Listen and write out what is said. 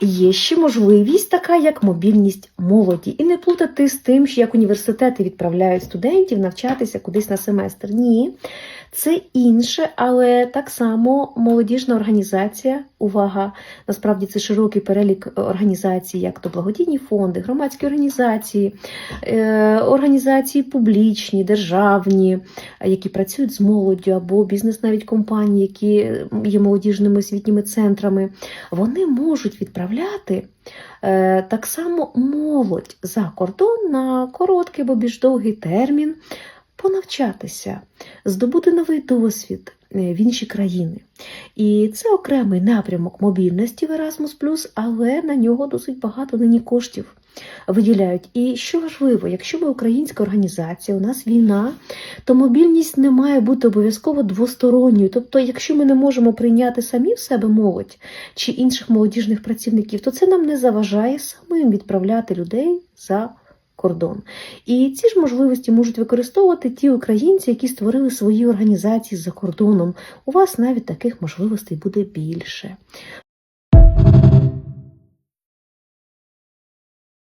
Є ще можливість така, як мобільність молоді, і не плутати з тим, що як університети відправляють студентів навчатися кудись на семестр. Ні, це інше, але так само молодіжна організація. Увага! Насправді це широкий перелік організацій, як то благодійні фонди, громадські організації, е, організації публічні, державні, які працюють з молоддю, або бізнес навіть компанії, які є молодіжними освітніми центрами. Вони можуть відправляти е, так само молодь за кордон на короткий або більш довгий термін понавчатися, здобути новий досвід е, в інші країни. І це окремий напрямок мобільності в Erasmus+, але на нього досить багато нині коштів виділяють. І що важливо, якщо ми українська організація, у нас війна, то мобільність не має бути обов'язково двосторонньою. Тобто, якщо ми не можемо прийняти самі в себе молодь чи інших молодіжних працівників, то це нам не заважає самим відправляти людей за кордон. І ці ж можливості можуть використовувати ті українці, які створили свої організації за кордоном. У вас навіть таких можливостей буде більше.